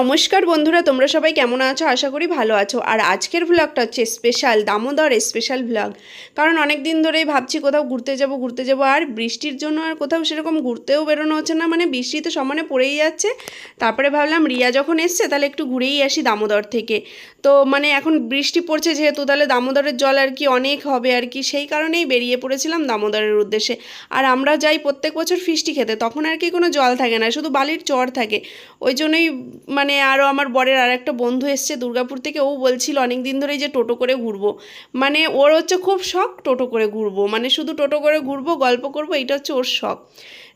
নমস্কার বন্ধুরা, তোমরা সবাই কেমন আছো? আশা করি ভালো আছো। আর আজকের ভ্লগটা হচ্ছে স্পেশাল দামোদর স্পেশাল ভ্লগ কারণ অনেক দিন ধরেই ভাবছি কোথাও ঘুরতে যাব ঘুরতে যাব। আর বৃষ্টির জন্য আর কোথাও সেরকম ঘুরতেও বেরোনো হচ্ছে না। মানে বৃষ্টি তো সমানে পড়েই যাচ্ছে। তারপরে ভাবলাম রিয়া যখন এসছে, তাহলে একটু ঘুরেই আসি দামোদর থেকে। তো মানে এখন বৃষ্টি পড়ছে যেহেতু, তাহলে দামোদরের জল আর কি অনেক হবে আর কি। সেই কারণেই বেরিয়ে পড়েছিলাম দামোদরের উদ্দেশ্যে। আর আমরা যাই প্রত্যেক বছর ফিস্টি খেতে, তখন আর কি কোনো জল থাকে না। শুধু বালির চর থাকে। ওই জন্যই মানে আরও আমার বরের আর একটা বন্ধু এসছে দুর্গাপুর থেকে, ও বলছিল অনেক দিন ধরেই যে টোটো করে ঘুরবো। মানে ওর হচ্ছে খুব শখ টোটো করে ঘুরবো। মানে শুধু টোটো করে ঘুরবো, গল্প করব এটা হচ্ছে ওর শখ।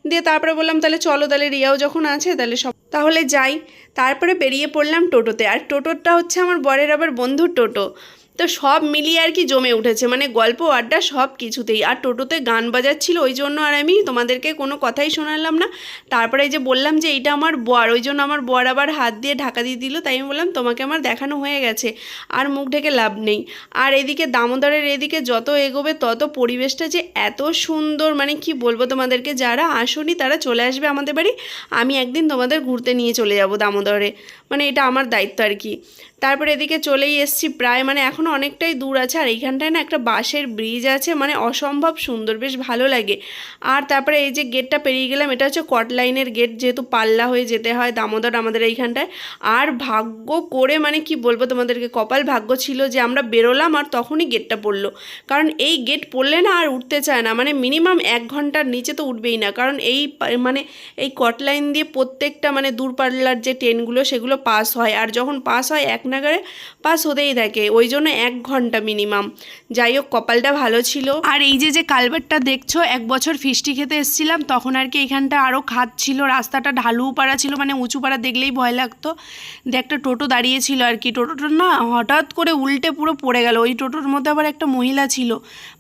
দিয়ে তারপরে বললাম, তাহলে চলো, তাহলে রিয়াও যখন আছে, তাহলে সব তাহলে যাই। তারপরে বেরিয়ে পড়লাম টোটোতে। আর টোটোটা হচ্ছে আমার বরের আবার বন্ধুর টোটো। তো সব মিলিয়ে আর কি জমে উঠেছে। মানে গল্প, আড্ডা সব কিছুতেই। আর টোটোতে গান বাজাচ্ছিল ওই জন্য আর আমি তোমাদেরকে কোনো কথাই শোনালাম না। তারপরে যে বললাম যে এইটা আমার বর, ওই জন্য আমার বর আবার হাত দিয়ে ঢাকা দিয়ে দিল। তাই আমি বললাম, তোমাকে আমার দেখানো হয়ে গেছে। আর মুখ ঢেকে লাভ নেই। আর এদিকে দামোদরের এদিকে যত এগোবে তত পরিবেশটা যে এত সুন্দর মানে কি বলব তোমাদেরকে, যারা আসনি তারা চলে আসবে আমাদের বাড়ি। আমি একদিন তোমাদের ঘুরতে নিয়ে চলে যাব দামোদরে। মানে এটা আমার দায়িত্ব আর কি। তারপরে এদিকে চলেই এসছি প্রায় মানে এখনও অনেকটাই দূর আছে। আর এইখানটায় না একটা বাঁশের ব্রিজ আছে মানে অসম্ভব সুন্দর, বেশ ভালো লাগে। আর তারপরে এই যে গেটটা পেরিয়ে গেলাম, এটা হচ্ছে কট লাইনের গেট, যেহেতু পাল্লা হয়ে যেতে হয়, দামোদর আমাদের এইখানটায়। আর ভাগ্য করে মানে কি বলব তোমাদেরকে, কপাল ভাগ্য ছিল যে আমরা বেরোলাম আর তখনই গেটটা পড়ল। কারণ এই গেট পড়লে না আর উঠতে চায় না মানে মিনিমাম এক ঘণ্টার নিচে তো উঠবেই না। কারণ এই মানে এই কট লাইন দিয়ে প্রত্যেকটা মানে দূরপাল্লার যে ট্রেনগুলো, সেগুলো পাস হয়। আর যখন পাস হয়, এক নাগারে পাস হতেই থাকে, ওই জন্য এক ঘণ্টা মিনিমাম যাই হোক, কপালটা ভালো ছিল। আর এই যে যে কালভারটা দেখছ, এক বছর ফিস্টি খেতে এসেছিলাম, তখন আর কি এখানটা আরও খাদ ছিল, রাস্তাটা ঢালু পাড়া ছিল মানে উঁচু পাড়া দেখলেই ভয় লাগতো। দিয়ে একটা টোটো দাঁড়িয়েছিল আর কি। টোটোটা না হঠাৎ করে উল্টে পুরো পড়ে গেল। ওই টোটোর মধ্যে আবার একটা মহিলা ছিল।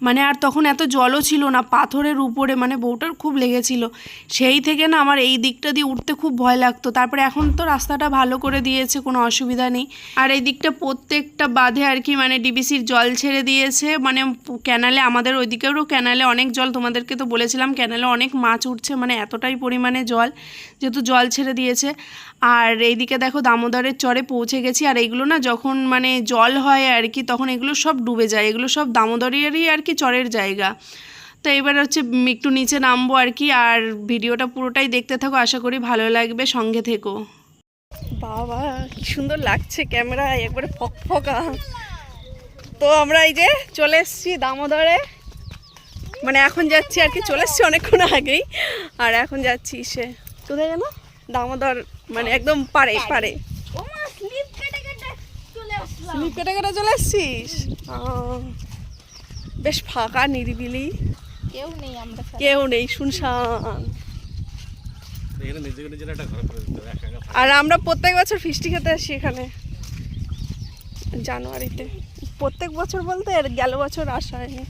মানে আর তখন এত জলও ছিল না, পাথরের উপরে মানে বউটার খুব লেগেছিল। সেই থেকে না আমার এই দিকটা দিয়ে উঠতে খুব ভয় লাগতো। তারপরে এখন তো রাস্তাটা ভালো করে দিয়েছে, কোনো অসুবিধা নেই। আর এই দিকটা প্রত্যেকটা বাঁধে আর কি মানে ডিবিসির জল ছেড়ে দিয়েছে। মানে ক্যানালে আমাদের ওইদিকেরও ক্যানালে অনেক জল, তোমাদেরকে তো বলেছিলাম ক্যানালে অনেক মাছ উঠছে মানে এতটাই পরিমাণে জল, যেহেতু জল ছেড়ে দিয়েছে। আর এইদিকে দেখো দামোদরের চরে পৌঁছে গেছি, আর এইগুলো না যখন মানে জল হয় আর কি, তখন এগুলো সব ডুবে যায়। এগুলো সব দামোদরেরই আর কি চরের জায়গা। তো এবার হচ্ছে একটু নিচে নামবো আর কি, আর ভিডিওটা পুরোটাই দেখতে থাকো। আশা করি ভালো লাগবে। সঙ্গে থেকো। বাবা কি সুন্দর লাগছে ক্যামেরায় একবারে ফক ফকা। তো আমরা এই যে চলে এসেছি দামোদরে। মানে এখন যাচ্ছি আর কি চলে এসেছি অনেকক্ষণ আগেই। আর এখন যাচ্ছি সে কোথায় যেন? দামোদর মানে একদম পারে পারে কেটে কেটে চলে আসলাম। স্লিপ কেটে কেটে চলে এসছিস? বেশ ফাঁকা নিরিবিলি। কেউ নেই আমরা কেউ নেই শুনশান এখানে নিজেকে নিজের একটা ঘর করে দিতে হবে একা একা আর আমরা প্রত্যেক বছর ফিস্টি খেতে আসি এখানে। জানুয়ারিতে। প্রত্যেক বছর বলতে আর গেল বছর আসা হয়নি।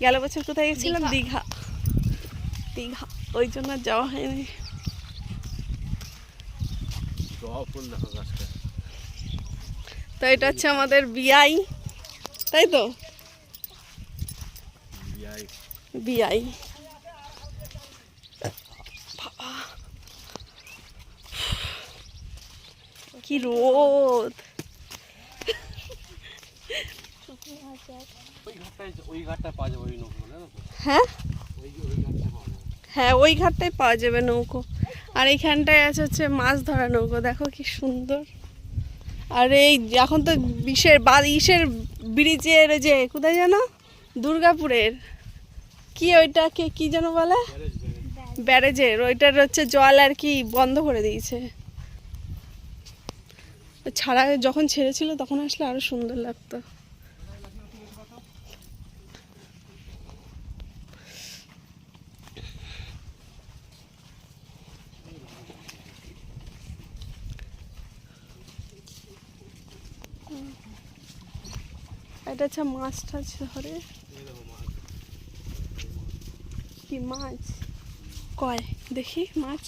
গেল বছর কোথায় গেছিলাম? দীঘা। দীঘা। ওই জন্য আর যাওয়া হয়নি। তো এটা হচ্ছে আমাদের বিআই। তাই তো? বিয়াই বিআই কি রোদ ওই ঘাটটায় ওই ঘাটটায় পাওয়া যাবে ওই নৌকো জানো তো? হ্যাঁ? ওই ওই ঘাটটায় পাওয়া যাবে। হ্যাঁ ওই ঘাটটায় পাওয়া যাবে নৌকো। আর এইখানটায় আছে হচ্ছে মাছ ধরা নৌকো দেখো কি সুন্দর। আর এই এখন তো বিশের বা ইসের ব্রিজের যে কোথায় জানো দুর্গাপুরের। কি ওইটাকে কি যেন বলে? ব্যারেজের ওইটার হচ্ছে জল আর কি বন্ধ করে দিয়েছে। ছাড়া যখন ছেড়েছিল তখন আসলে আরও সুন্দর লাগতো। এটা হচ্ছে মাছ টাছ ধরে। কি মাছ? কয়? দেখি, মাছ।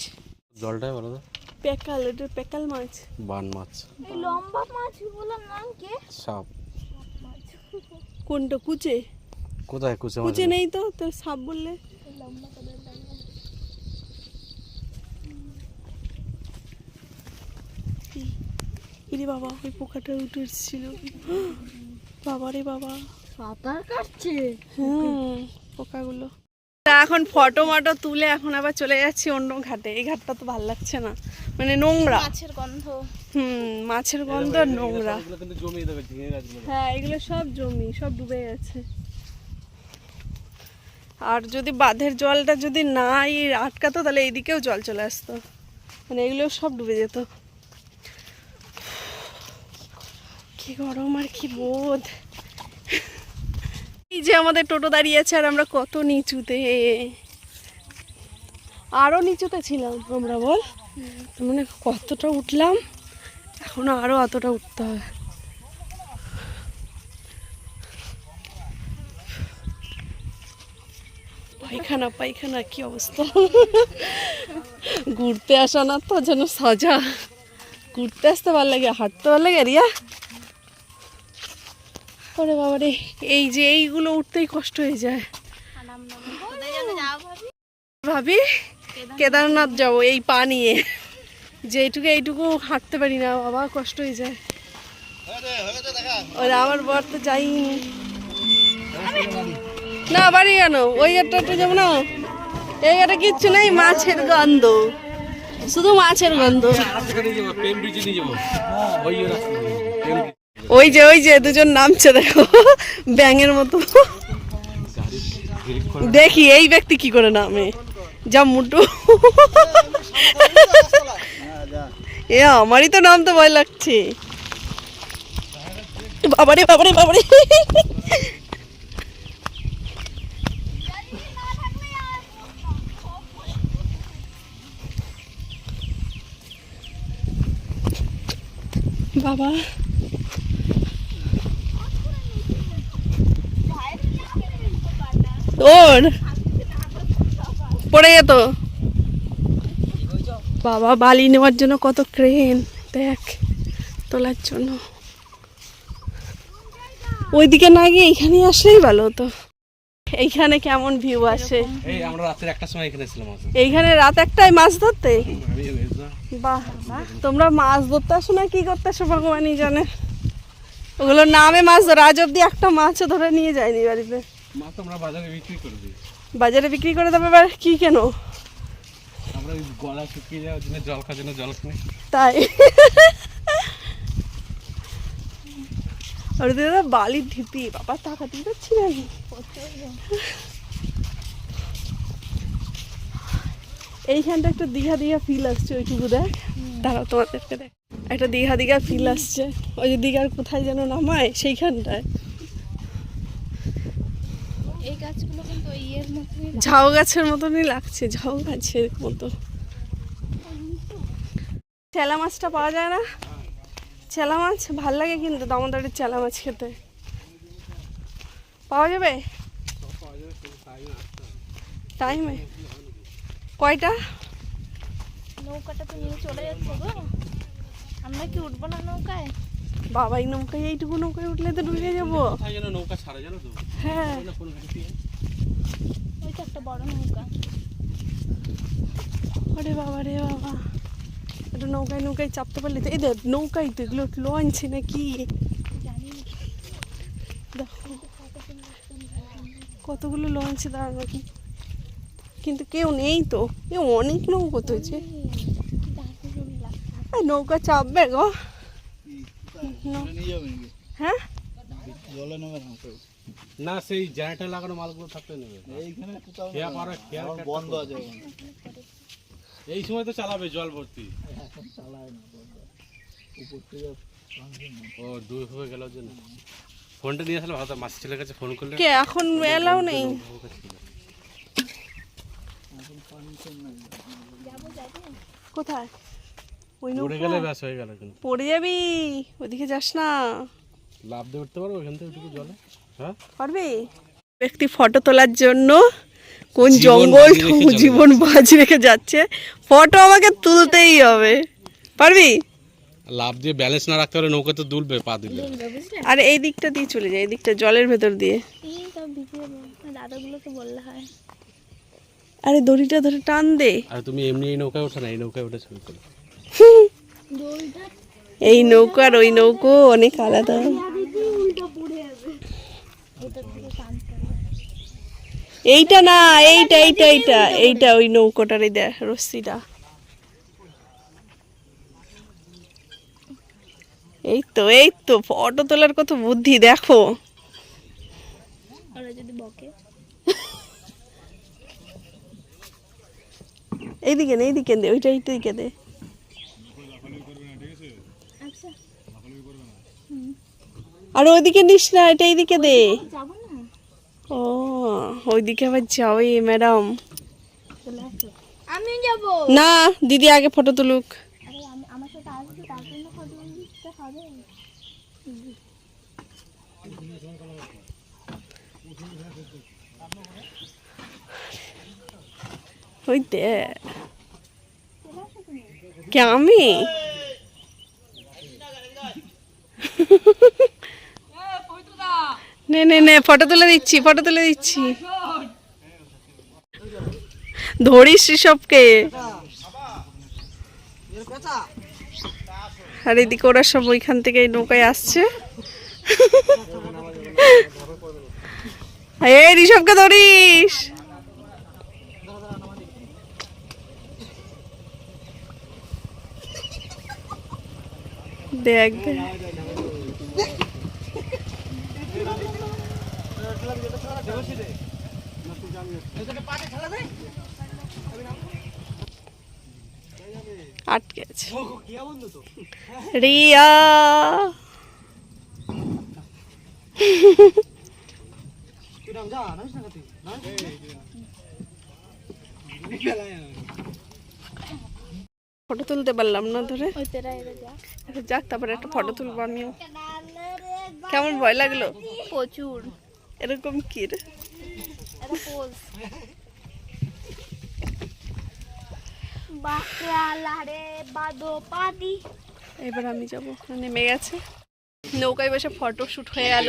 জলটাই বলো তো। পেকাল এটা পেকাল মাছ। বান মাছ। এই লম্বা মাছগুলোর নাম কি? সাপ। কোনটা? কুচে? কোথায় কুচে মাছ? কুচে নেই তো তো সাপ বললে। বাবা ওই পোকাটা উঠে এসেছিল। বাবা রে বাবা। সাঁতার কাটছে? হুম পোকাগুলো। এখন ফটো মটো তুলে এখন আবার চলে যাচ্ছি অন্য ঘাটে। এই ঘাটটা তো ভালো লাগছে না। মানে নোংরা। মাছের গন্ধ। হুম মাছের গন্ধ আর নোংরা। এগুলো কিন্তু জমিয়ে দেবে ঝিঙে গাছগুলো। হ্যাঁ এগুলো সব জমি সব ডুবে গেছে। আর যদি বাঁধের জলটা যদি না ই আটকাতো তাহলে এইদিকেও জল চলে আসতো। মানে এগুলো সব ডুবে যেত। কি গরম আর কি বোধ এই যে আমাদের টোটো দাঁড়িয়ে আছে আর আমরা কত নিচুতে। আরও নিচুতে ছিলাম আমরা বল। মানে কতটা উঠলাম? এখনও আরও অতটা উঠতে হবে। পায়খানা পায়খানা কি অবস্থা? ঘুরতে আসা না তো যেন সাজা। ঘুরতে আসতে ভালো লাগে হাঁটতে ভালো লাগে রিয়া? ওরে বাবা রে এই যে এইগুলো উঠতেই কষ্ট হয়ে যায়। ভাবি? কেদারনাথ যাব, এই পা নিয়ে। যে এইটুকু হাঁটতে পারি না, বাবা, কষ্ট হয়ে যায়। ওরা আমার বর তো যাইনি না, বাড়ি কেন? ওই গাড়িটা যাব না? এই গাড়ি কিচ্ছু নেই, মাছের গন্ধ। শুধু মাছের গন্ধ। ওই যে ওই যে, দুজন নামছে, দেখো। ব্যাঙের মতো। দেখি, এই ব্যক্তি কি করে নামে? যা মুটু এ আমারই তো নামতে ভয় লাগছে। বাবারে বাবারে বাবারে। বাবা। ওর পড়ে যেত বাবা বালি নেওয়ার জন্য কত ক্রেন দেখ তোলার জন্য। ওইদিকে না গিয়ে এইখানে আসলেই ভালো হতো। এইখানে কেমন ভিউ আসে? এই আমরা রাতের একটা সময় এখানে ছিলাম এইখানে রাত একটাই মাছ ধরতে? বাহ তোমরা মাছ ধরতে আসো না কি করতে আসো ভগবানই জানে। ওগুলো নামে মাছ ধরে আজ অব্দি একটা মাছও ধরে নিয়ে যায়নি বাড়িতে। মাছ আমরা বাজারে বিক্রি করে দিই। বাজারে বিক্রি করে দেবে এবার কি কেন? আমরা গলা শুকিয়ে যাওয়ার জন্য জল খাওয়ার জন্য জল কিনে। তাই? আর দাদা বালির ঢিপি বাবা তাকাতে পারছি না আমি। এইখানটা একটা দীঘা দীঘা ফিল আসছে ওইটুকু দেখ। দাঁড়াও তোমাদেরকে দেখ। একটা দীঘা দীঘা ফিল আসছে। ওই যে দীঘার কোথায় যেন নামায় সেইখানটায়। এই গাছগুলো কিন্তু ইয়ের মতনই ঝাউ গাছের মতনই লাগছে ঝাউ গাছের মতো। চেলা মাছটা পাওয়া যায় না? চেলা মাছ? ভালো লাগে কিন্তু দামোদরের চেলা মাছ খেতে। পাওয়া যাবে? টাইমে কয়টা? নৌকাটা তো নিয়ে চলে যাচ্ছে গো। আমরা কি উঠবো না নৌকায়? বাবাই নৌকায় এইটুকু নৌকায় উঠলে তো ডুবে যাব। নৌকা ছাড়ে জানো তো হ্যাঁ। না কোন ঘাটে দিয়ে? ওই তো একটা বড় নৌকা। বাবা রে বাবা। একটু নৌকায় নৌকায় চাপতে পারলে তো এই দেখ নৌকায় তো এগুলো লঞ্চে নাকি? দেখো কতগুলো লঞ্চ দাঁড়ানো কি? কিন্তু কেউ নেই তো। এ অনেক নৌকো তো নৌকা চাপবে গো। ন- হ্যাঁ? না সেই জেনারেটর লাগানো মালগুলো থাকতে নেবে। এইখানে বন্ধ আছে এই সময় তো চালাবে জল ভর্তি। চালায় না উপর থেকে ও দুই হয়ে গেল জন্য। ফোনটা নিয়ে আসলে ভালো। মাসি ছেলের কাছে ফোন করলে কে এখন এলাও নেই। কোথায়? ওই উড়ে গেলে ব্যাস হয়ে গেল কিন্তু। পড়ে যাবি ওদিকে যাস না। লাভ দিয়ে উঠতে পারব ওখান থেকে ওইটুকু জলে? হ্যাঁ? পারবি? ব্যক্তি ফটো তোলার জন্য কোন জঙ্গল। জীবন বাজি রেখে যাচ্ছে ফটো আমাকে তুলতেই হবে। পারবি? লাভ দিয়ে ব্যালেন্স না রাখতে পারলে নৌকা তো দুলবে পা দিলে। আর এই দিকটা দিয়ে চলে যায় এই দিকটা জলের ভেতর দিয়ে। দাদাগুলোকে বললে হয় আরে দড়িটা ধরে টান দে। আর তুমি এমনি এই নৌকায় ওঠো না এই নৌকায় উঠে ছবি তোলো। এই নৌকো আর ওই নৌকো অনেক আলাদা। এইটা না এইটা এইটা এইটা এইটা ওই নৌকোটার এই দেখ রশ্মিটা এই তো এই তো ফটো তোলার কত বুদ্ধি দেখো। এইদিকে নে এইদিকে দে ওইটা এইদিকে দে আচ্ছা আর ওইদিকে নিস না এটা এইদিকে দে। ও ওইদিকে আবার যাওই ম্যাডাম। আমি যাব। না দিদি আগে ফটো তুলুক। আমার সাথে আসবি তার জন্য ফটো দিতে হবে? ওই দে। কে আমি? নে নে নে ফটো তুলে দিচ্ছি ফটো তুলে দিচ্ছি। ধরিস সবকে আর এদিকে ওরা সব ওইখান থেকে নৌকায় আসছে। এই ঋষভকে ধরিস। দেখ দেখ। আটকে আছে। রিয়া। ফটো তুলতে পারলাম না ধরে। যাক তারপরে একটা ফটো তুলবো আমিও। কেমন ভয় লাগল? প্রচুর। এরকম কি রে এবার আমি যাব। নেমে গেছে। নৌকায় বসে ফটো শুট হয়ে গেল।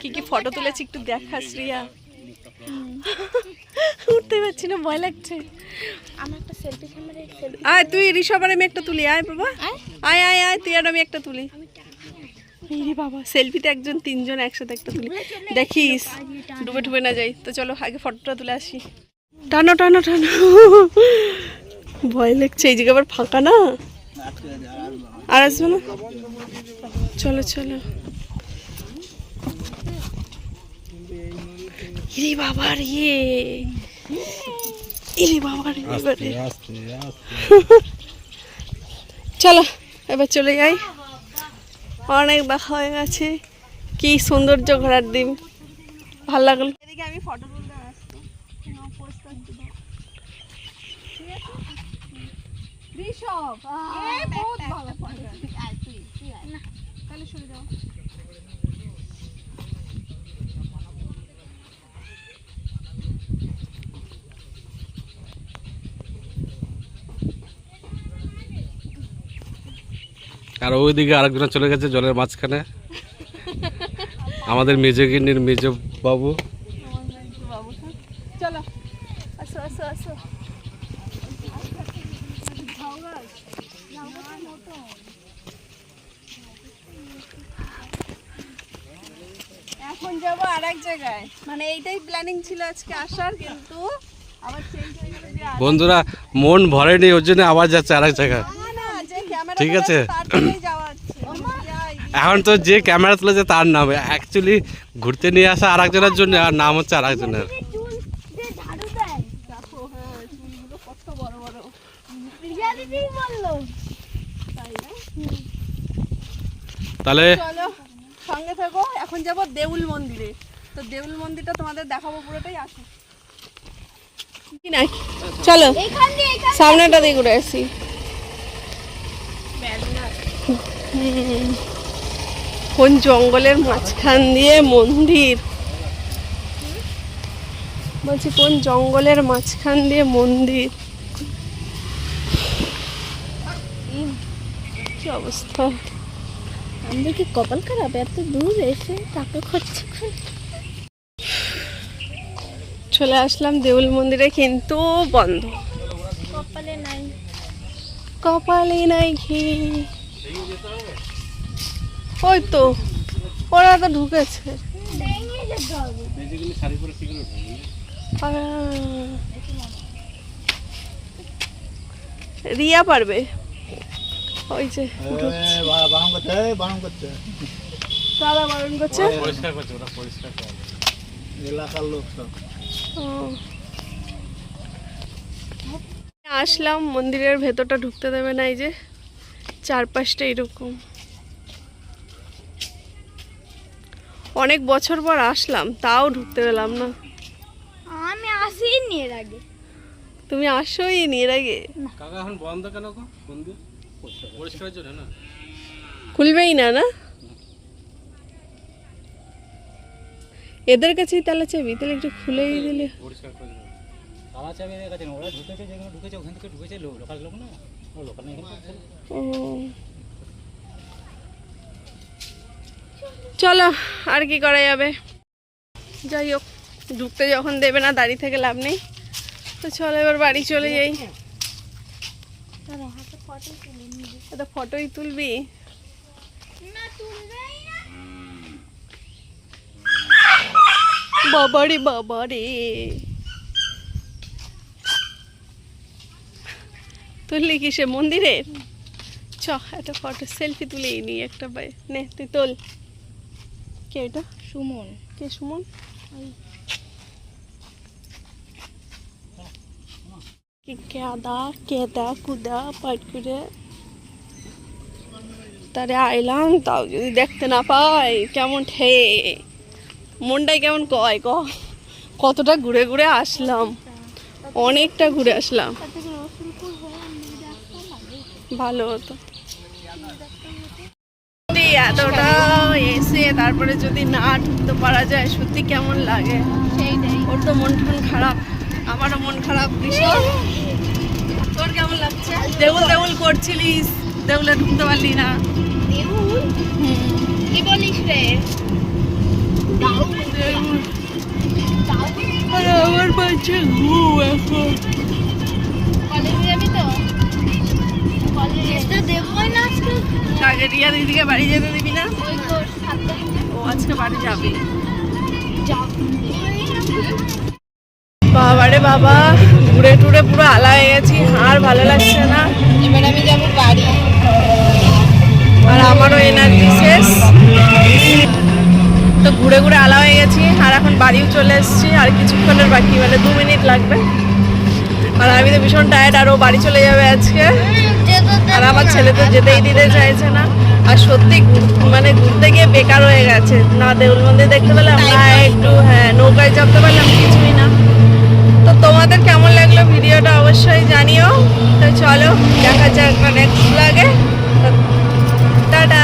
কি কি ফটো তুলেছি একটু দেখাস রিয়া উঠতে পারছি না ভয় লাগছে। আয় তুই ঋষভ আর আমি একটা তুলি। আয় বাবা আয়। আয় আয় তুই আর আমি একটা তুলি। রে বাবা সেলফিতে একজন তিনজন একসাথে একটা তুলি। দেখিস ডুবে ডুবে না যাই। তো চলো আগে ফটোটা তুলে আসি। টানো টানো টানো। ভয় লাগছে এই জায়গা আবার ফাঁকা না? আর আসবে না? চলো চলো। ইরে বাবা রে। ইরে বাবা রে এবারে। চলো এবার চলে যাই। অনেক দেখা হয়ে গেছে কি সৌন্দর্য ঘোরার দিন ভালো লাগল এদিকে আমি ফটো তুলতে আসছি ঋষভ বহুত ভালো ফটো তাহলে শুনে যাও আর ওইদিকে আরেকজন চলে গেছে জলের মাঝখানে। আমাদের মেজ বাবু। আসো আসো আসো। এখন যাব আর এক জায়গায়। মানে এইটাই প্ল্যানিং ছিল আজকে আসার কিন্তু আবার আর- বন্ধুরা মন ভরেনি ওর জন্য আবার যাচ্ছে আরেক জায়গায়। না, না, যে ক্যামেরা ঠিক আছে। যাওয়া এখন তো যে ক্যামেরা তুলেছে তার নাম। অ্যাকচুয়ালি ঘুরতে নিয়ে আসা আর একজনের জন্য আর নাম হচ্ছে দেয় দেখো, হ্যাঁ, চুলগুলো কত বড় বড়। রিয়া দিদি বলল। তাই তাহলে সঙ্গে থাকো। এখন যাব দেউল মন্দিরে। তো দেউল মন্দিরটা তোমাদের দেখাবো পুরোটাই আসো। কি নাই? চলো এখান দিয়ে এখান সামনেটা দিয়ে ঘুরে আসি। কোন জঙ্গলের মাঝখান দিয়ে মন্দির? বলছি কোন জঙ্গলের মাঝখান দিয়ে মন্দির? কি অবস্থা? আমাদের কি কপাল খারাপ? এত দূর এসে টাকা খরচ চলে আসলাম দেউল মন্দিরে কিন্তু বন্ধ। কপালে নাই। কপালে নাই ঘি। ওই তো ওরা তো ঢুকেছে। রিয়া পারবে। ওই যে বারণ করতে বারণ করতে দাদা বারণ করছে। পরিষ্কার করছে ওরা পরিষ্কার করে। এলাকার লোক সব। আসলাম মন্দিরের ভেতরটা ঢুকতে দেবে না এই যে। চারপাশটা এরকম। অনেক বছর পর আসলাম তাও ঢুকতে পেলাম না। আমি আসিনি এর আগে। তুমি আসোই নি এর আগে। কাকা এখন বন্ধ কেন গো? মন্দির পরিষ্কারের জন্য না? খুলবেই না না? এদের কাছেই তালা চাবি তাহলে একটু খুলেই দিলে। পরিষ্কার করে। তালা চাবি এদের কাছে ওরা ঢুকেছে যেখানে ঢুকেছে ওখান থেকে ঢুকেছে লোক লোকাল লোক না? ও লোকাল না চলো, আর কি করা যাবে? যাই হোক, ঢুকতে যখন দেবে না দাঁড়িয়ে থেকে লাভ নেই। তো চলো, এবার বাড়ি চলে যাই। ফটোই তুলবি? বাবারে বাবারে। তুললি কি সে মন্দিরের? চ একটা ফটো সেলফি তুলেই নি একটা বাই। নে তুই তোল। কে এটা সুমন। কে সুমন? কেদা কেদা কুদা পাট করে তারে আইলাম তাও যদি দেখতে না পাই কেমন ঠে? মনটাই কেমন কয় ক কতটা ঘুরে ঘুরে আসলাম। অনেকটা ঘুরে আসলাম। ভালো হতো। এতটা এসে তারপরে যদি না ঢুকতে পারা যায় সত্যি কেমন লাগে? ওর তো মন টন খারাপ আমারও মন খারাপ ভীষণ তোর কেমন লাগছে? দেউল দেউল করছিলিস দেউলে ঢুকতে পারলি না। কি বলিস রে? আমার পাচ্ছে ঘুম এখন। কলেজে যাবি তো? দিদিকে বাড়ি যেতে দিবি না? ও আজকে বাড়ি যাবে। বাবারে বাবা ঘুরে টুরে পুরো আলা হয়ে গেছি আর ভালো লাগছে না। এবার আমি যাব বাড়ি। আর আমারও এনার্জি শেষ। তো ঘুরে ঘুরে আলা হয়ে গেছি আর এখন বাড়িও চলে এসেছি আর কিছুক্ষণের বাকি মানে দু মিনিট লাগবে। আর আমি তো ভীষণ টায়ার্ড আর ও বাড়ি চলে যাবে আজকে। আর আমার ছেলে তো যেতেই দিতে চাইছে না। আর সত্যি মানে ঘুরতে গিয়ে বেকার হয়ে গেছে। না দেউল মন্দির দেখতে পেলাম না একটু হ্যাঁ নৌকায় চাপতে পারলাম কিছুই না। তো তোমাদের কেমন লাগল ভিডিওটা অবশ্যই জানিও। তো চলো দেখা যাক মানে লাগে টাটা।